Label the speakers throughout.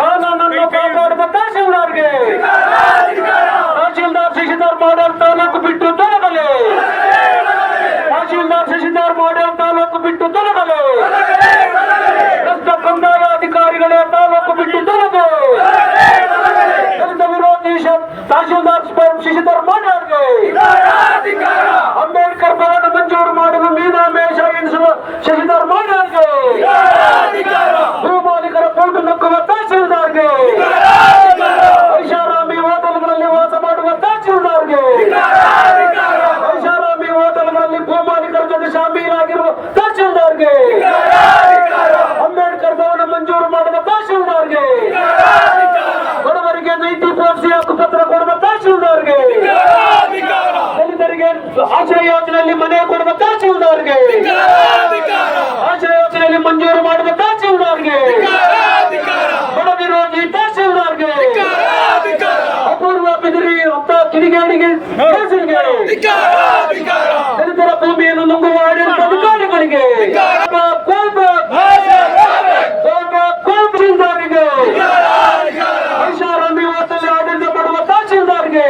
Speaker 1: ಕಾನೂನನ್ನು ಕಾಪಾಡುವ ತಹಶೀಲ್ದಾರ್ಗೆ. ತಹಶೀಲ್ದಾರ್ ಶಶಿಧರ್ ಮಾಡಲ್ ತಾಲೂಕು ಬಿಟ್ಟು ತೊಲಗಲೆ. ತಹಶೀಲ್ದಾರ್ ಶಶಿಧರ್ ಮಾಡಲ್ ತಾಲೂಕು ಬಿಟ್ಟು ತೊಲಗಲೆ. ಭ್ರಷ್ಟ ಕಂದಾಯ ಅಧಿಕಾರಿಗಳೇ ತಾಲೂಕು ಬಿಟ್ಟು ತೊಲಗು ವಿರೋಧಿ ತಹಶೀಲ್ದಾರ್ ಶಶಿಧರ್ ಮಾಡೆಲ್ಗೆ ಕೊಡುವ ತಹಶೀಲ್ದಾರ್ಗೆ ಆಶ್ರಯ ಯೋಜನೆಯಲ್ಲಿ ಮಂಜೂರು ಮಾಡುವ ತಹಶೀಲ್ದಾರ್ಗೆ ಬಡ ವಿರೋಧಿ ತಹಶೀಲ್ದಾರ್ಗೆ ಅಪೂರ್ವ ಬಿದಿರಿ ಅಂತ ಕಿಡಿಗೇಡಿಗೆ ತಹಸೀಲ್ಗೆ ದಲಿತರ ಭೂಮಿಯನ್ನು ನುಂಗುವ ಆಡಳಿತ ಅಧಿಕಾರಿಗಳಿಗೆ ತಹಶೀಲ್ದಾರ್ಗೆ ಐಷಾರಾಮಿ ಹೋಟೆಲ್ ಆಡಳಿತ ಮಾಡುವ ತಹಶೀಲ್ದಾರ್ಗೆ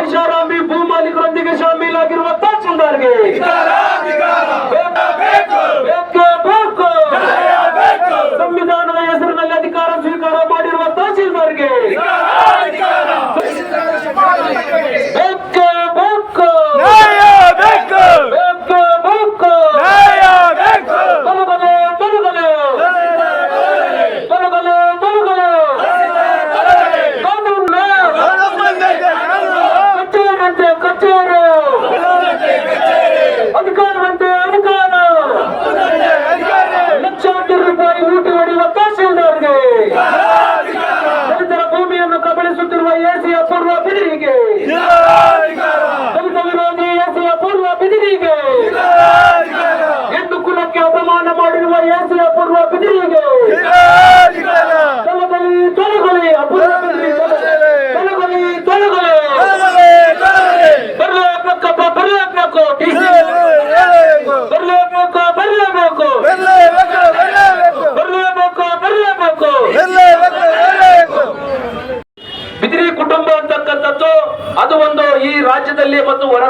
Speaker 1: ಐಷಾರಾಮಿ ಭೂ ಮಾಲೀಕರೊಂದಿಗೆ ಶಾಮೀಲಾಗಿರುವ ತಹಶೀಲ್ದಾರ್ಗೆ ಬೇಕೇ ಬೇಕು ಸಂವಿಧಾನದ ಹೆಸರಿನಲ್ಲಿ ಅಧಿಕಾರ ಸ್ವೀಕಾರ ಮಾಡಿರುವ ತಹಶೀಲ್ದಾರ್ಗೆ ಬೇಕೇ ಬೇಕು ಬೇಕೇ ಬೇಕು ತೊಲಗಲೆ ತೊಲಗಲೆ ತೊಲಗಲೆ ತೊಲಗಲೆ ಕಾನೂನು ಕಚೇರಂತೆ ಕಚೇರಿ ಅಧಿಕಾರವಂತೆ ಅಧಿಕಾರ ಲಕ್ಷಾಂತರ ರೂಪಾಯಿ ಲೂಟಿ ಹೊಡೆಯುವ ತಹಶೀಲ್ದಾರ್ಗೆ ದಲಿತರ ಭೂಮಿಯನ್ನು ಎಸಿಯ ಪೂರ್ವ ಬಿದಿರಿಗೆ. ದಲಿತ ವಿರೋಧಿ ಎಸಿ ಅಪೂರ್ವ ಬಿದಿರಿಗೆ. ಹೆಣ್ಣು ಕುಲಕ್ಕೆ ಅಪಮಾನ ಮಾಡಿರುವ ಎಸಿಯ ಅಪೂರ್ವ ಬಿದಿರಿಗೆ. ತೊಲಗಲಿ ತೊಲಗಲಿ ಅಪೂರ್ವ ತೊಲಗಲಿ ತೊಲಗಲಿ ಬರ್ಲೇಬೇಕಪ್ಪ ಬರ್ಲೇಬೇಕು ಬರ್ಲೇಬೇಕು ಬರ್ಲೇಬೇಕು ಬರ್ಲೇಬೇಕು.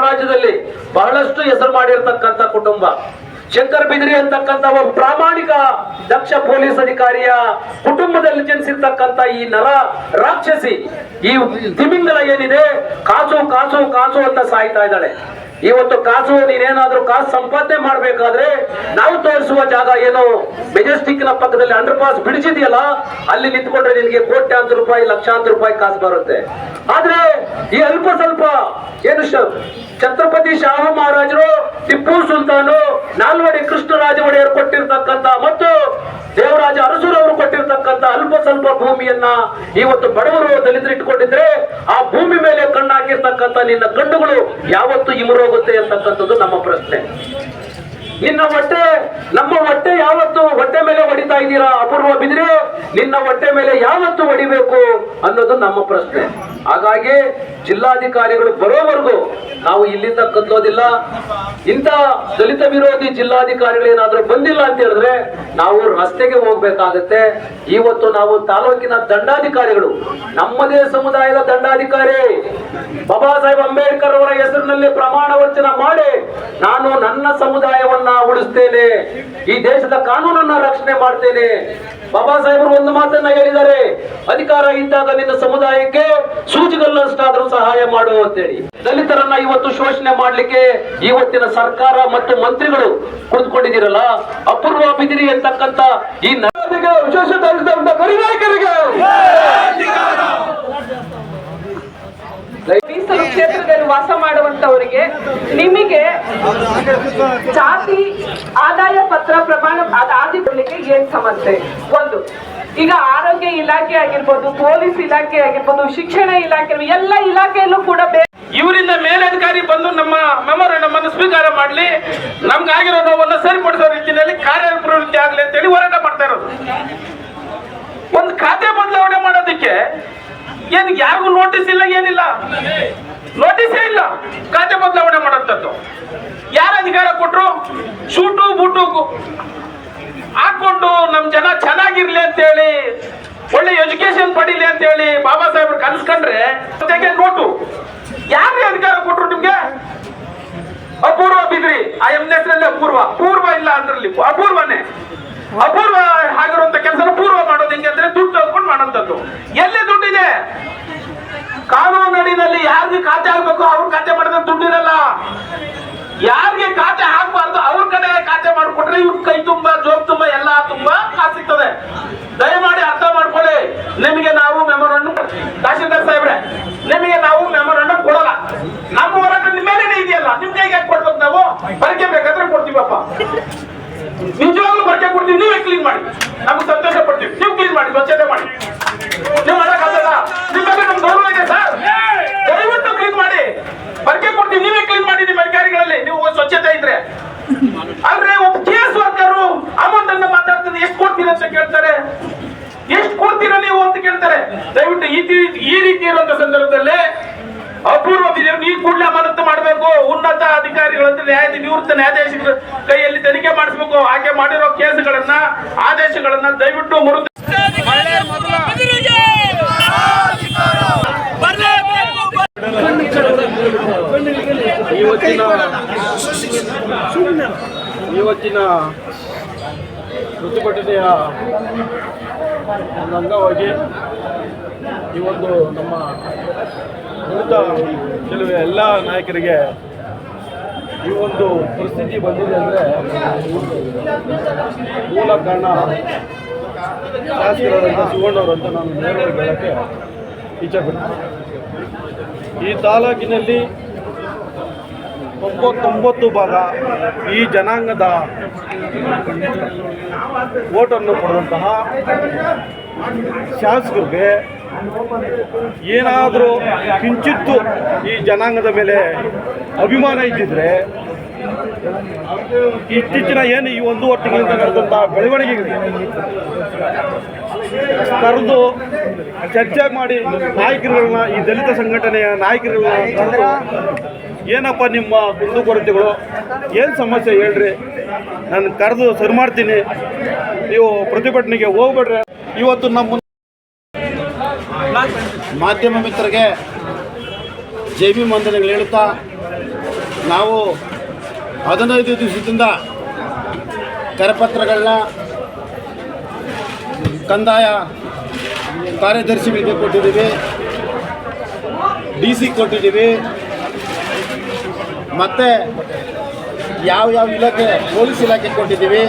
Speaker 1: ರಾಜ್ಯದಲ್ಲಿ ಮತ್ತು ಬಹಳಷ್ಟು ಹೆಸರು ಮಾಡಿರ್ತಕ್ಕಂಥ ಕುಟುಂಬ. ಶಂಕರ್ ಬಿದ್ರಿ ಅಂತಕ್ಕಂಥ ಒಬ್ಬ ಪ್ರಾಮಾಣಿಕ ದಕ್ಷ ಪೊಲೀಸ್ ಅಧಿಕಾರಿಯ ಕುಟುಂಬದಲ್ಲಿ ಜನಿಸಿರ್ತಕ್ಕಂಥ ಈ ನರ ರಾಕ್ಷಸಿ ಈ ತಿಮಿಂಗಲ ಏನಿದೆ? ಕಾಸು ಕಾಸು ಕಾಸು ಅಂತ ಸಾಯ್ತಾ ಇದ್ದಾಳೆ. ಇವತ್ತು ಕಾಸು, ನೀನೇನಾದ್ರೂ ಕಾಸು ಸಂಪಾದನೆ ಮಾಡ್ಬೇಕಾದ್ರೆ ನಾವು ತೋರಿಸುವ ಜಾಗ ಏನು? ಮೆಜೆಸ್ಟಿಕ್ನ ಪಕ್ಕದಲ್ಲಿ ಅಂಡರ್ ಪಾಸ್ ಬಿಡಿಸಿದೆಯಲ್ಲ, ಅಲ್ಲಿ ನಿಂತ್ಕೊಂಡ್ರೆ ನಿನಗೆ ಕೋಟ್ಯಾಂತರ ರೂಪಾಯಿ ಲಕ್ಷಾಂತರ ರೂಪಾಯಿ ಕಾಸು ಬರುತ್ತೆ. ಆದ್ರೆ ಈ ಅಲ್ಪ ಸ್ವಲ್ಪ ಏನು ಛತ್ರಪತಿ ಶಾಹು ಮಹಾರಾಜರು, ಟಿಪ್ಪು ಸುಲ್ತಾನು, ನಾಲ್ವಡಿ ಕೃಷ್ಣರಾಜ ಒಡೆಯರು ಕೊಟ್ಟಿರ್ತಕ್ಕಂತ ಮತ್ತು ದೇವರಾಜ ಅರಸುರವರು ಕೊಟ್ಟಿರ್ತಕ್ಕಂತ ಅಲ್ಪ ಸ್ವಲ್ಪ ಭೂಮಿಯನ್ನ ಇವತ್ತು ಬಡವರು ದಲಿತರು ಇಟ್ಕೊಂಡಿದ್ರೆ ಆ ಭೂಮಿ ಮೇಲೆ ಕಣ್ಣಾಕಿರ್ತಕ್ಕಂಥ ನಿನ್ನ ಕಣ್ಣುಗಳು ಯಾವತ್ತು ಇಮರೋಗುತ್ತೆ ಅಂತಕ್ಕಂಥದ್ದು ನಮ್ಮ ಪ್ರಶ್ನೆ. ನಿನ್ನ ಹೊಟ್ಟೆ, ನಮ್ಮ ಹೊಟ್ಟೆ ಯಾವತ್ತು ಹೊಟ್ಟೆ ಮೇಲೆ ಹೊಡಿತಾ ಇದ್ದೀರಾ? ಅಪೂರ್ವ ಬಿದ್ರೆ, ನಿನ್ನ ಹೊಟ್ಟೆ ಮೇಲೆ ಯಾವತ್ತು ಹೊಡಿಬೇಕು ಅನ್ನೋದು ನಮ್ಮ ಪ್ರಶ್ನೆ. ಹಾಗಾಗಿ ಜಿಲ್ಲಾಧಿಕಾರಿಗಳು ಬರೋವರೆಗೂ ನಾವು ಇಲ್ಲಿಂದ ಕದ್ಲೋದಿಲ್ಲ ಇಂಥ ದಲಿತ ವಿರೋಧಿ ಜಿಲ್ಲಾಧಿಕಾರಿಗಳೇನಾದ್ರೂ ಬಂದಿಲ್ಲ ಅಂತ ಹೇಳಿದ್ರೆ ನಾವು ರಸ್ತೆಗೆ ಹೋಗ್ಬೇಕಾಗತ್ತೆ. ಇವತ್ತು ನಾವು ತಾಲೂಕಿನ ದಂಡಾಧಿಕಾರಿಗಳು, ನಮ್ಮದೇ ಸಮುದಾಯದ ದಂಡಾಧಿಕಾರಿ, ಬಾಬಾ ಸಾಹೇಬ್ ಅಂಬೇಡ್ಕರ್ ಅವರ ಹೆಸರಿನಲ್ಲಿ ಪ್ರಮಾಣ ವಚನ ಮಾಡಿ ನಾನು ನನ್ನ ಸಮುದಾಯವನ್ನ ಉಳಿಸ್ತೇನೆ. ಈ ದೇಶದ ಕಾನೂನನ್ನ ರಕ್ಷಣೆ ಮಾಡ್ತೇನೆ. ಬಾಬಾ ಸಾಹೇಬರು ಒಂದು ಮಾತನ್ನ ಹೇಳಿದ್ದಾರೆ. ಅಧಿಕಾರ ಇದ್ದಾಗ ನಿನ್ನ ಸಮುದಾಯಕ್ಕೆ ಸೂಜಿಗಲ್ಲಷ್ಟಾದ್ರೂ ಸಹಾಯ ಮಾಡು ಅಂತೇಳಿ. ದಲಿತರನ್ನ ಇವತ್ತು ಶೋಷಣೆ ಮಾಡ್ಲಿಕ್ಕೆ ಇವತ್ತಿನ ಸರ್ಕಾರ ಮತ್ತು ಮಂತ್ರಿಗಳು ಕುಳಿತುಕೊಂಡಿದ್ದೀರಲ್ಲ ಅಪೂರ್ವ ಬಿದಿರಿ ಅಂತಕ್ಕಂತ ಈ ನಗರಿಗೆ ವಿಶೇಷ
Speaker 2: ಮೀಸಲು ಕ್ಷೇತ್ರದಲ್ಲಿ ವಾಸ ಮಾಡುವಂತವರಿಗೆ ನಿಮಗೆ ಜಾತಿ ಆದಾಯ ಪತ್ರ ಪ್ರಮಾಣ ಅದ್ ಆದಿ ಕೊಡ್ಲಿಕ್ಕೆ ಏನ್ ಸಮಸ್ಯೆ? ಒಂದು, ಈಗ ಆರೋಗ್ಯ ಇಲಾಖೆ ಆಗಿರ್ಬೋದು, ಪೊಲೀಸ್ ಇಲಾಖೆ ಆಗಿರ್ಬೋದು, ಶಿಕ್ಷಣ ಇಲಾಖೆ, ಎಲ್ಲ ಇಲಾಖೆಯಲ್ಲೂ ಕೂಡ
Speaker 3: ಇವರಿಂದ ಮೇಲಧಿಕಾರಿ ಬಂದು ನಮ್ಮ ಮೆಮೊರಂಡಮ್ ಸ್ವೀಕಾರ ಮಾಡಲಿ. ನಮ್ಗಾಗಿರೋ ನೋವನ್ನ ನೋಟಿಸ್ ಇಲ್ಲ, ಏನಿಲ್ಲ. ನೋಟಿಸೇ ಇಲ್ಲ. ಖಾತೆ ಬದಲಾವಣೆ ಮಾಡೋಂಥದ್ದು ಯಾರ ಅಧಿಕಾರ ಕೊಟ್ರು? ಶೂಟು, ಬೂಟು ಹಾಕೊಂಡು ನಮ್ ಜನ ಚೆನ್ನಾಗಿರ್ಲಿ ಅಂತ ಹೇಳಿ ಒಳ್ಳೆ ಎಜುಕೇಶನ್ ಪಡೀಲಿ ಅಂತ ಹೇಳಿ ಬಾಬಾ ಸಾಹೇಬ್ರು ಕನ್ಸ್ಕೊಂಡ್ರೆ, ಜೊತೆಗೆ ನೋಟು. ಯಾರಿಗೆ ಅಧಿಕಾರ ಕೊಟ್ರು ನಿಮ್ಗೆ? ಅಪೂರ್ವ ಬಿದ್ರಿ. ಆ ಹೆಸರಲ್ಲಿ ಅಪೂರ್ವ. ಪೂರ್ವ ಇಲ್ಲ ಅಂದ್ರಲ್ಲಿ. ಅಪೂರ್ವನೇ. ಅಪೂರ್ವ ಆಗಿರುವಂತ ಕೆಲಸ ಪೂರ್ವ ಮಾಡೋದು ಹೆಂಗೆ ಅಂದ್ರೆ ದುಡ್ಡು ತಗೊಂಡು ಮಾಡೋಂಥದ್ದು ಎಲ್ಲಿ ದುಡ್ಡಿದೆ? ಕಾನೂನಿನಲ್ಲಿ ಯಾರಿಗೆ ಖಾತೆ ಹಾಕ್ಬೇಕು? ಅವ್ರ ಖಾತೆ ಮಾಡಿದ್ರೆ ದುಡ್ಡಿರಲ್ಲ. ಯಾರಿಗೆ ಖಾತೆ ಹಾಕಬಾರ್ದು? ಅವ್ರ ಕಡೆ ಖಾತೆ ಮಾಡ್ಕೊಟ್ರೆ ಇವ್ರ ಕೈ ತುಂಬಾ ಜೋಬ್ ತುಂಬಾ ಎಲ್ಲ ತುಂಬಾ ಕಾಸು ಸಿಗ್ತದೆ ದಯಮಾಡಿ ಅರ್ಥ ಮಾಡ್ಕೊಳ್ಳಿ ನಿಮಗೆ ನಾವು ಮೆಮೊರಂಡಮ್ ತಹಶೀಲ್ದಾರ್ ಸಾಹೇಬ್ರೆ ನಿಮಗೆ ನಾವು ಮೆಮೊರಂಡಮ್ ಕೊಡಲ್ಲ ನಮ್ಮ ಹೋರಾಟ ನಿಮ್ಮ ಮೇಲೇನೆ ಇದೆಯಲ್ಲ ನಿಮ್ ಕೈಗೆ ಯಾಕೆ ಕೊಡ್ಬೇಕು ನಾವು ಬರಕೆ ಬೇಕಾದ್ರೆ ಕೊಡ್ತೀವಪ್ಪ ನಿಜವಾಗ್ಲೂ ಬರಕೆ ಕೊಡ್ತೀವಿ ನೀವೇ ಕ್ಲೀನ್ ಮಾಡಿ ನಮ್ಗೆ ಸಂತೋಷ ಪಡ್ತೀವಿ ನೀವು ಕ್ಲೀನ್ ಮಾಡಿ ಸ್ವಚ್ಛತೆ ಮಾಡಿ ನೀವು ಮಾಡಕ್ಕಾಗಲ್ಲ ನಿಮ್ಮ ಮೇಲೆ ನಮ್ ಗೌರವ ಇದೆ ಸರ್ ದಯವಿಟ್ಟು ಕ್ಲೀನ್ ಮಾಡಿ ಬರಕೆ ಕೊಡ್ತೀವಿ ನೀವೇ ಕ್ಲೀನ್ ಮಾಡಿ ನಿಮ್ಮ ಅಧಿಕಾರಿಗಳಲ್ಲಿ ನೀವು ಸ್ವಚ್ಛತೆ ಇದ್ರೆ ಆದ್ರೆ ಒಬ್ಬ ಕೇಸ್ ವರ್ಕರು ಅಮೌಂಟ್ ಅನ್ನ ಮಾತಾಡ್ತಾರೆ ಎಷ್ಟು ಕೊಡ್ತೀರಾ ಅಂತ ಕೇಳ್ತಾರೆ ಎಷ್ಟು ಕೊಡ್ತೀರಾ ನೀವು ಅಂತ ಕೇಳ್ತಾರೆ ದಯವಿಟ್ಟು ಈ ರೀತಿ ಈ ಇರುವಂತ ಸಂದರ್ಭದಲ್ಲಿ ಅಪೂರ್ವ ನೀವು ಕೂಡಲೇ ಅಮಾನತು ಮಾಡಬೇಕು. ಉನ್ನತ ಅಧಿಕಾರಿಗಳಂತ ನ್ಯಾಯ ನಿವೃತ್ತ ನ್ಯಾಯಾಧೀಶರ ಕೈಯಲ್ಲಿ ತನಿಖೆ ಮಾಡಿಸಬೇಕು. ಹಾಗೆ ಮಾಡಿರೋ ಕೇಸ್ಗಳನ್ನ, ಆದೇಶಗಳನ್ನ ದಯವಿಟ್ಟು ಮುರಿದು
Speaker 4: ಇವತ್ತಿನ ಇವತ್ತಿನ ಪ್ರತಿಭಟನೆಯ ಒಂದು ಅಂಗವಾಗಿ ಈ ಒಂದು ನಮ್ಮ ಉಳಿದ ಕೆಲವು ಎಲ್ಲ ನಾಯಕರಿಗೆ ಈ ಒಂದು ಪರಿಸ್ಥಿತಿ ಬಂದಿದೆ ಅಂದರೆ ಮೂಲ ಕಾರಣ ಶಾಸಕರಾದಂಥ ಶಿವಣ್ಣವರು ಅಂತ ನಾನು ನೇರವಾಗಿ ಹೇಳೋಕ್ಕೆ ಇಚ್ಛೆಪಡ್ತೀನಿ ಈ ತಾಲೂಕಿನಲ್ಲಿ ತೊಂಬತ್ತೊಂಬತ್ತು ಭಾಗ ಈ ಜನಾಂಗದ ಓಟನ್ನು ಪಡೆದಂತಹ ಶಾಸಕರಿಗೆ ಏನಾದರೂ ಕಿಂಚಿತ್ತು ಈ ಜನಾಂಗದ ಮೇಲೆ ಅಭಿಮಾನ ಇದ್ದಿದ್ರೆ, ಇತ್ತೀಚಿನ ಏನು ಈ ಒಂದು ವರ್ಷಗಳಿಂದ ನಡೆದಂಥ ಬೆಳವಣಿಗೆಗಳಿಗೆ ಕರೆದು ಚರ್ಚೆ ಮಾಡಿ ನಾಯಕರುಗಳನ್ನ, ಈ ದಲಿತ ಸಂಘಟನೆಯ ನಾಯಕರುಗಳನ್ನ ಏನಪ್ಪ ನಿಮ್ಮ ಕುಂದುಕೊರತೆಗಳು ಏನು ಸಮಸ್ಯೆ ಹೇಳ್ರಿ? ನಾನು ಕರೆದು ಸರಿ ಮಾಡ್ತೀನಿ. ನೀವು ಪ್ರತಿಭಟನೆಗೆ ಹೋಗ್ಬೇಡ್ರಿ. ಇವತ್ತು ನಮ್ಮ ಮಾಧ್ಯಮ ಮಿತ್ರರಿಗೆ ಜೈ ಬಿ ವಂದನೆಗಳು ಹೇಳುತ್ತಾ, ನಾವು ಹದಿನೈದು ದಿವಸದಿಂದ ಕರಪತ್ರಗಳನ್ನ ಕಂದಾಯ ಕಾರ್ಯದರ್ಶಿಗಳಿಗೆ ಕೊಟ್ಟಿದ್ದೀವಿ, ಡಿ ಸಿ ಕೊಟ್ಟಿದ್ದೀವಿ, ಮತ್ತು ಯಾವ ಯಾವ ಇಲಾಖೆ, ಪೊಲೀಸ್ ಇಲಾಖೆ ಕೊಟ್ಟಿದ್ದೀವಿ,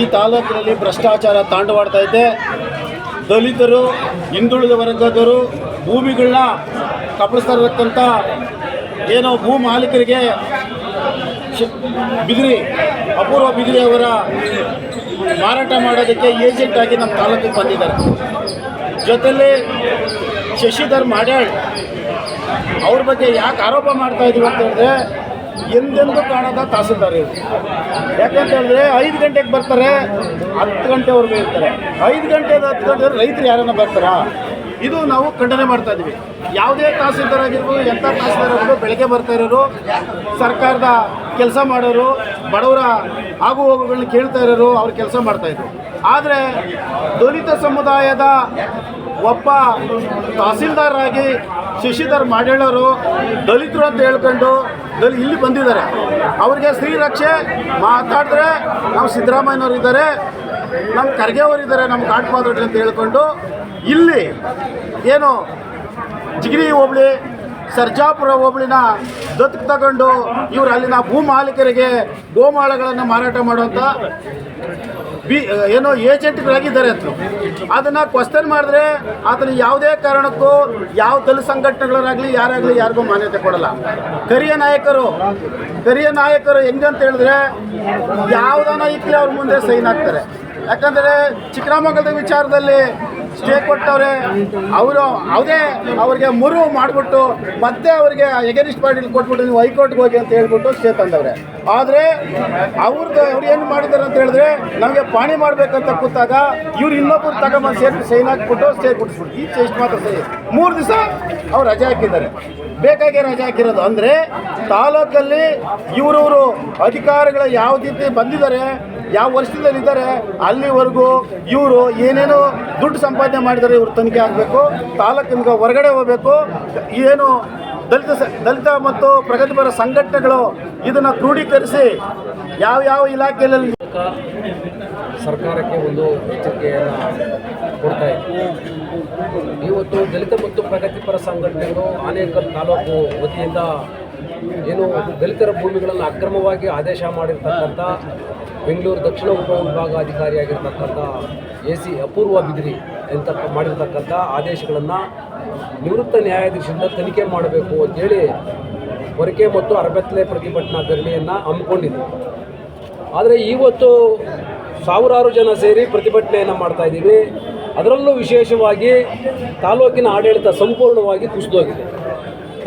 Speaker 4: ಈ ತಾಲೂಕಿನಲ್ಲಿ ಭ್ರಷ್ಟಾಚಾರ ತಾಂಡವಾಡ್ತಾ ಇದೆ. ದಲಿತರು, ಹಿಂದುಳಿದ ವರ್ಗದವರು, ಭೂಮಿಗಳನ್ನ ಕಬಳಿಸ್ತಾ ಇರತಕ್ಕಂಥ ಏನೋ ಭೂ ಮಾಲೀಕರಿಗೆ ಬಿದಿರಿ ಅಪೂರ್ವ ಬಿದಿರಿ ಅವರ ಮಾರಾಟ ಮಾಡೋದಕ್ಕೆ ಏಜೆಂಟ್ ಆಗಿ ನಮ್ಮ ತಾಲೂಕಿಗೆ ಬಂದಿದ್ದಾರೆ. ಜೊತೆಯಲ್ಲಿ ಶಶಿಧರ್ ಮಾಡ್ಯಾಳ್, ಅವ್ರ ಬಗ್ಗೆ ಯಾಕೆ ಆರೋಪ ಮಾಡ್ತಾ ಇದೀವಿ ಅಂತ ಹೇಳಿದ್ರೆ ಎಂದೆಂದೂ ಕಾಣದ ತಹಸೀಲ್ದಾರ್ ಇವರು. ಯಾಕಂತ ಹೇಳಿದ್ರೆ ಐದು ಗಂಟೆಗೆ ಬರ್ತಾರೆ, ಹತ್ತು ಗಂಟೆವರೆಗೂ ಇರ್ತಾರೆ. ಐದು ಗಂಟೆ ಹತ್ತು ಗಂಟೆ ರೈತರು ಯಾರನ್ನ ಬರ್ತಾರಾ? ಇದು ನಾವು ಖಂಡನೆ ಮಾಡ್ತಾ ಇದೀವಿ. ಯಾವುದೇ ತಹಸೀಲ್ದಾರ್ ಆಗಿರ್ಬೋದು, ಎಂಥ ತಹಸೀಲ್ದಾರ್ ಬೆಳಗ್ಗೆ ಬರ್ತಾ ಇರೋರು, ಸರ್ಕಾರದ ಕೆಲಸ ಮಾಡೋರು, ಬಡವರ ಆಗು ಹೋಗುಗಳನ್ನ ಕೇಳ್ತಾ ಇರೋರು, ಅವ್ರು ಕೆಲಸ ಮಾಡ್ತಾ ಇದ್ರು. ಆದರೆ ದಲಿತ ಸಮುದಾಯದ ಒಬ್ಬ ತಹಸೀಲ್ದಾರಾಗಿ ಶಶಿಧರ್ ಮಾಡೇಳರು ದಲಿತರು ಅಂತ ಹೇಳ್ಕೊಂಡು ಇಲ್ಲಿ ಬಂದಿದ್ದಾರೆ. ಅವ್ರಿಗೆ ರಕ್ಷೆ ಮಾತಾಡಿದ್ರೆ ನಾವು ಸಿದ್ದರಾಮಯ್ಯನವ್ರು ಇದ್ದಾರೆ. ನಮ್ಮ ಖರ್ಗೆ ಅವರಿದ್ದಾರೆ ನಮ್ಮ ಕಾಟ್ಪಾದ್ರಿ ಅಂತ ಹೇಳ್ಕೊಂಡು ಇಲ್ಲಿ ಏನು ಜಿಗಿರಿ ಹೋಬಳಿ ಸರ್ಜಾಪುರ ಹೋಬಳಿನ ದತ್ತು ತಗೊಂಡು ಇವರು ಅಲ್ಲಿನ ಭೂ ಮಾಲೀಕರಿಗೆ ಗೋಮಾಳಗಳನ್ನು ಮಾರಾಟ ಮಾಡುವಂಥ ಬಿ ಏನೋ ಏಜೆಂಟ್ಗಳಾಗಿದ್ದಾರೆ ಅಂತ ಅದನ್ನು ಕ್ವಶನ್ ಮಾಡಿದ್ರೆ ಆತನ ಯಾವುದೇ ಕಾರಣಕ್ಕೂ ಯಾವ ದಲಿತ ಸಂಘಟನೆಗಳಾಗಲಿ, ಯಾರಾಗಲಿ ಯಾರಿಗೂ ಮಾನ್ಯತೆ ಕೊಡಲ್ಲ. ಕರಿಯ ನಾಯಕರು ಕರಿಯ ನಾಯಕರು ಹೆಂಗಂತ ಹೇಳಿದ್ರೆ ಯಾವುದನ್ನ ಇಕ್ಕಲಿ ಅವ್ರ ಮುಂದೆ ಸೈನ್ ಆಗ್ತಾರೆ ಯಾಕಂದರೆ ಚಿಕ್ಕರಾಮಂಗಲದ ವಿಚಾರದಲ್ಲಿ ಸ್ಟೇ ಕೊಟ್ಟವ್ರೆ, ಅವರು ಅವದೇ ಅವ್ರಿಗೆ ಮುರು ಮಾಡಿಬಿಟ್ಟು ಮತ್ತೆ ಅವರಿಗೆ ಎಗನಿಸ್ಟ್ ಪಾರ್ಟಿಲಿ ಕೊಟ್ಬಿಟ್ಟು ನೀವು ಹೈಕೋರ್ಟ್ಗೆ ಹೋಗಿ ಅಂತ ಹೇಳ್ಬಿಟ್ಟು ಸ್ಟೇ ತಂದವ್ರೆ. ಆದರೆ ಅವ್ರದ್ದು ಅವ್ರು ಏನು ಮಾಡಿದ್ದಾರೆ ಅಂತ ಹೇಳಿದ್ರೆ, ನಮಗೆ ಪಾಣಿ ಮಾಡಬೇಕಂತ ಕೂತಾಗ ಇವ್ರು ಇನ್ನೊಬ್ಬರು ತಗೊಂಬಂದು ಸೇರಿ ಸೈನ್ ಹಾಕ್ಬಿಟ್ಟು ಸ್ಟೇ ಕೊಡಿಸ್ಬಿಟ್ಟು ಈ ಚೇಸ್ಟ್ ಮಾತ್ರ ಸರಿ ಮೂರು ದಿವಸ ಅವ್ರು ರಜೆ ಹಾಕಿದ್ದಾರೆ. ಬೇಕಾಗಿ ರಜೆ ಹಾಕಿರೋದು. ಅಂದರೆ ತಾಲೂಕಲ್ಲಿ ಇವರವರು ಅಧಿಕಾರಿಗಳು ಯಾವ ರೀತಿ ಬಂದಿದ್ದಾರೆ ಯಾವ ವರ್ಷದಲ್ಲಿ ಇದ್ದಾರೆ, ಅಲ್ಲಿವರೆಗೂ ಇವರು ಏನೇನು ದುಡ್ಡು ಸಂಪಾದನೆ ಮಾಡಿದರೆ, ಇವರು ತನಿಖೆ ಆಗಬೇಕು ತಾಲೂಕಿನ ಹೊರಗಡೆ ಹೋಗಬೇಕು. ಏನು ದಲಿತ ದಲಿತ ಮತ್ತು ಪ್ರಗತಿಪರ ಸಂಘಟನೆಗಳು ಇದನ್ನು ಕ್ರೋಢೀಕರಿಸಿ ಯಾವ ಯಾವ ಇಲಾಖೆಯಲ್ಲಿ
Speaker 1: ಸರ್ಕಾರಕ್ಕೆ ಒಂದು ಎಚ್ಚರಿಕೆಯನ್ನು ಕೊಡ್ತಾ ಇದೆ. ಇವತ್ತು ದಲಿತ ಮತ್ತು ಪ್ರಗತಿಪರ ಸಂಘಟನೆಗಳು ಆನೇಕಲ್ ತಾಲೂಕು ವತಿಯಿಂದ ಏನು ದಲಿತರ ಭೂಮಿಗಳನ್ನು ಅಕ್ರಮವಾಗಿ ಆದೇಶ ಮಾಡಿರ್ತಕ್ಕಂಥ ಬೆಂಗಳೂರು ದಕ್ಷಿಣ ಉಪವಿಭಾಗ ಅಧಿಕಾರಿಯಾಗಿರ್ತಕ್ಕಂಥ ಎ ಸಿ ಅಪೂರ್ವ ಬಿದಿರಿ ಅಂತ ಮಾಡಿರ್ತಕ್ಕಂಥ ಆದೇಶಗಳನ್ನು ನಿವೃತ್ತ ನ್ಯಾಯಾಧೀಶರಿಂದ ತನಿಖೆ ಮಾಡಬೇಕು ಅಂತೇಳಿ ಹೊರಕೆ ಮತ್ತು ಅರಬೆತ್ತಲೆ ಪ್ರತಿಭಟನಾ ಧರಣಿಯನ್ನು ಹಮ್ಮಿಕೊಂಡಿದೆ. ಆದರೆ ಇವತ್ತು ಸಾವಿರಾರು ಜನ ಸೇರಿ ಪ್ರತಿಭಟನೆಯನ್ನು ಮಾಡ್ತಾ ಇದ್ದೀವಿ. ಅದರಲ್ಲೂ ವಿಶೇಷವಾಗಿ ತಾಲೂಕಿನ ಆಡಳಿತ ಸಂಪೂರ್ಣವಾಗಿ ಕುಸಿದೋಗಿದೆ.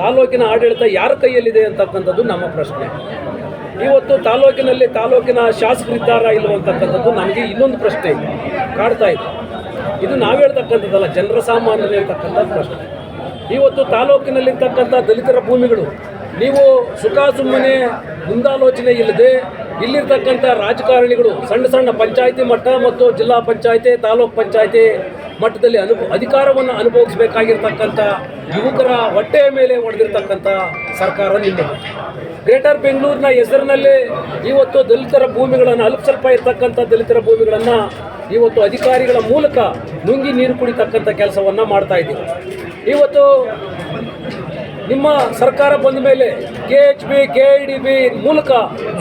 Speaker 1: ತಾಲೂಕಿನ ಆಡಳಿತ ಯಾರ ಕೈಯಲ್ಲಿದೆ ಅಂತಕ್ಕಂಥದ್ದು ನಮ್ಮ ಪ್ರಶ್ನೆ. ಇವತ್ತು ತಾಲೂಕಿನಲ್ಲಿ ತಾಲೂಕಿನ ಶಾಸಕರಿದ್ದಾರಾ ಇಲ್ವ ಅಂತಕ್ಕಂಥದ್ದು ನನಗೆ ಇನ್ನೊಂದು ಪ್ರಶ್ನೆ ಇದೆ. ಕಾಡ್ತಾ ಇದೆ. ಇದು ನಾವು ಹೇಳ್ತಕ್ಕಂಥದ್ದಲ್ಲ, ಜನರ ಸಾಮಾನ್ಯರು ಹೇಳ್ತಕ್ಕಂಥ ಪ್ರಶ್ನೆ. ಇವತ್ತು ತಾಲೂಕಿನಲ್ಲಿರ್ತಕ್ಕಂಥ ದಲಿತರ ಭೂಮಿಗಳು, ನೀವು ಸುಖ ಸುಮ್ಮನೆ ಮುಂದಾಲೋಚನೆ ಇಲ್ಲದೆ ಇಲ್ಲಿರ್ತಕ್ಕಂಥ ರಾಜಕಾರಣಿಗಳು, ಸಣ್ಣ ಸಣ್ಣ ಪಂಚಾಯಿತಿ ಮಟ್ಟ ಮತ್ತು ಜಿಲ್ಲಾ ಪಂಚಾಯಿತಿ, ತಾಲೂಕ್ ಪಂಚಾಯತಿ ಮಟ್ಟದಲ್ಲಿ ಅನುಭವ ಅಧಿಕಾರವನ್ನು ಅನುಭವಿಸಬೇಕಾಗಿರ್ತಕ್ಕಂಥ ಯುವಕರ ಹೊಟ್ಟೆಯ ಮೇಲೆ ಹೊಡೆದಿರ್ತಕ್ಕಂಥ ಸರ್ಕಾರ ನಿಮ್ಮದು ಗ್ರೇಟರ್ ಬೆಂಗಳೂರಿನ ಹೆಸರಿನಲ್ಲಿ ಇವತ್ತು ದಲಿತರ ಭೂಮಿಗಳನ್ನು ಅಲ್ಪ ಸ್ವಲ್ಪ ಇರ್ತಕ್ಕಂಥ ದಲಿತರ ಭೂಮಿಗಳನ್ನು ಇವತ್ತು ಅಧಿಕಾರಿಗಳ ಮೂಲಕ ನುಂಗಿ ನೀರು ಕುಡಿತಕ್ಕಂಥ ಕೆಲಸವನ್ನು ಮಾಡ್ತಾ ಇದ್ದೀವಿ. ಇವತ್ತು ನಿಮ್ಮ ಸರ್ಕಾರ ಬಂದ ಮೇಲೆ K H B, K I D B ಮೂಲಕ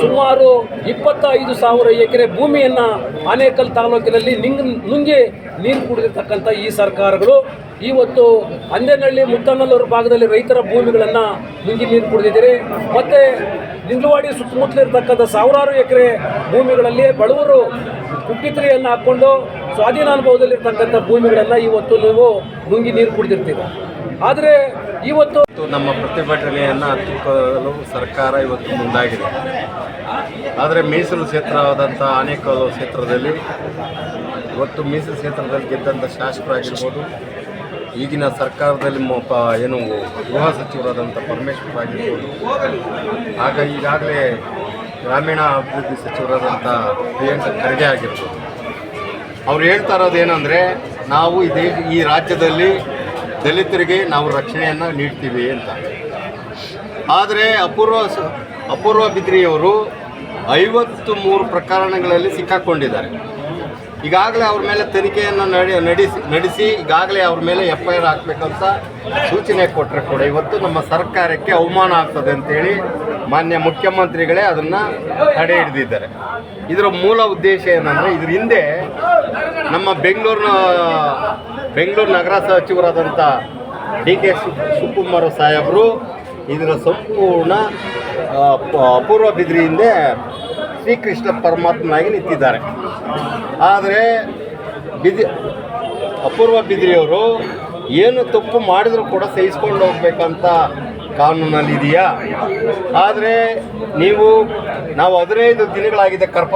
Speaker 1: ಸುಮಾರು ಇಪ್ಪತ್ತೈದು ಸಾವಿರ ಎಕರೆ ಭೂಮಿಯನ್ನು ಆನೇಕಲ್ ತಾಲೂಕಿನಲ್ಲಿ ನಿಂಗ್ ನುಂಗಿ ನೀರು ಕುಡಿದಿರ್ತಕ್ಕಂಥ ಈ ಸರ್ಕಾರಗಳು ಇವತ್ತು ಅಂದೇನಹಳ್ಳಿ ಮುತ್ತನಲ್ಲೂರು ಭಾಗದಲ್ಲಿ ರೈತರ ಭೂಮಿಗಳನ್ನು ನುಂಗಿ ನೀರು ಕುಡಿದಿದ್ದೀರಿ. ಮತ್ತು ನಿಂಗ್ಲವಾಡಿ ಸುತ್ತಮುತ್ತಲಿರ್ತಕ್ಕಂಥ ಸಾವಿರಾರು ಎಕರೆ ಭೂಮಿಗಳಲ್ಲಿ ಬಡವರು ಕುಟ್ಟಿತ್ರಿಯನ್ನು ಹಾಕ್ಕೊಂಡು ಸ್ವಾಧೀನಾನುಭವದಲ್ಲಿರ್ತಕ್ಕಂಥ ಭೂಮಿಗಳೆಲ್ಲ ಇವತ್ತು ನೀವು ನುಂಗಿ ನೀರು ಕುಡಿದಿರ್ತೀರ. ಆದರೆ ಇವತ್ತು
Speaker 5: ನಮ್ಮ ಪ್ರತಿಭಟನೆಯನ್ನು ಹತ್ತಿಕ್ಕಲು ಸರ್ಕಾರ ಇವತ್ತು ಮುಂದಾಗಿದೆ. ಆದರೆ ಮೀಸಲು ಕ್ಷೇತ್ರವಾದಂಥ ಆನೇಕಲ್ಲು ಕ್ಷೇತ್ರದಲ್ಲಿ ಇವತ್ತು ಮೀಸಲು ಕ್ಷೇತ್ರದಲ್ಲಿ ಗೆದ್ದಂಥ ಶಾಸಕರಾಗಿರ್ಬೋದು, ಈಗಿನ ಸರ್ಕಾರದಲ್ಲಿ ಏನು ಗೃಹ ಸಚಿವರಾದಂಥ ಪರಮೇಶ್ವರ್ ಆಗಿರ್ಬೋದು, ಆಗ ಈಗಾಗಲೇ ಗ್ರಾಮೀಣ ಅಭಿವೃದ್ಧಿ ಸಚಿವರಾದಂಥ ಪ್ರಿಯಾಂಕ ಖರ್ಗೆ ಆಗಿರ್ಬೋದು. ಅವ್ರು ಹೇಳ್ತಾ ಇರೋದು ಏನಂದರೆ, ನಾವು ಇದೇ ಈ ರಾಜ್ಯದಲ್ಲಿ ದಲಿತರಿಗೆ ನಾವು ರಕ್ಷಣೆಯನ್ನು ನೀಡ್ತೀವಿ ಅಂತ. ಆದರೆ ಅಪೂರ್ವ ಅಪೂರ್ವ ಬಿದ್ರಿಯವರು ಐವತ್ತು ಮೂರು ಪ್ರಕರಣಗಳಲ್ಲಿ ಸಿಕ್ಕಾಕೊಂಡಿದ್ದಾರೆ. ಈಗಾಗಲೇ ಅವ್ರ ಮೇಲೆ ತನಿಖೆಯನ್ನು ನಡೆ, ನಡೆಸಿ ನಡೆಸಿ ಈಗಾಗಲೇ ಅವ್ರ ಮೇಲೆ ಎಫ್ ಐ ಆರ್ ಹಾಕಬೇಕಂತ ಸೂಚನೆ ಕೊಟ್ಟರೆ ಕೂಡ ಇವತ್ತು ನಮ್ಮ ಸರ್ಕಾರಕ್ಕೆ ಅವಮಾನ ಆಗ್ತದೆ ಅಂತೇಳಿ ಮಾನ್ಯ ಮುಖ್ಯಮಂತ್ರಿಗಳೇ ಅದನ್ನು ತಡೆ ಹಿಡಿದಿದ್ದಾರೆ. ಇದರ ಮೂಲ ಉದ್ದೇಶ ಏನಂದರೆ ಇದ್ರ ಹಿಂದೆ ನಮ್ಮ ಬೆಂಗಳೂರಿನ, ಬೆಂಗಳೂರು ನಗರ ಸಚಿವರಾದಂಥ ಡಿ ಕೆ ಶಿವಕುಮಾರ್ ಸಾಹೇಬರು ಇದರ ಸಂಪೂರ್ಣ ಅಪೂರ್ವ ಬಿದ್ರಿಯಿಂದ ಶ್ರೀಕೃಷ್ಣ ಪರಮಾತ್ಮನಾಗಿ ನಿಂತಿದ್ದಾರೆ. ಆದರೆ ಬಿದಿ ಅಪೂರ್ವ ಬಿದ್ರಿಯವರು ಏನು ತಪ್ಪು ಮಾಡಿದರೂ ಕೂಡ ಸಹಿಸ್ಕೊಂಡು ಹೋಗ್ಬೇಕಂತ ಕಾನೂನಲ್ಲಿ ಇದೆಯಾ ಆದರೆ ನೀವು ನಾವು ಹದಿನೈದು ದಿನಗಳಾಗಿದೆ ಕರ್ಪ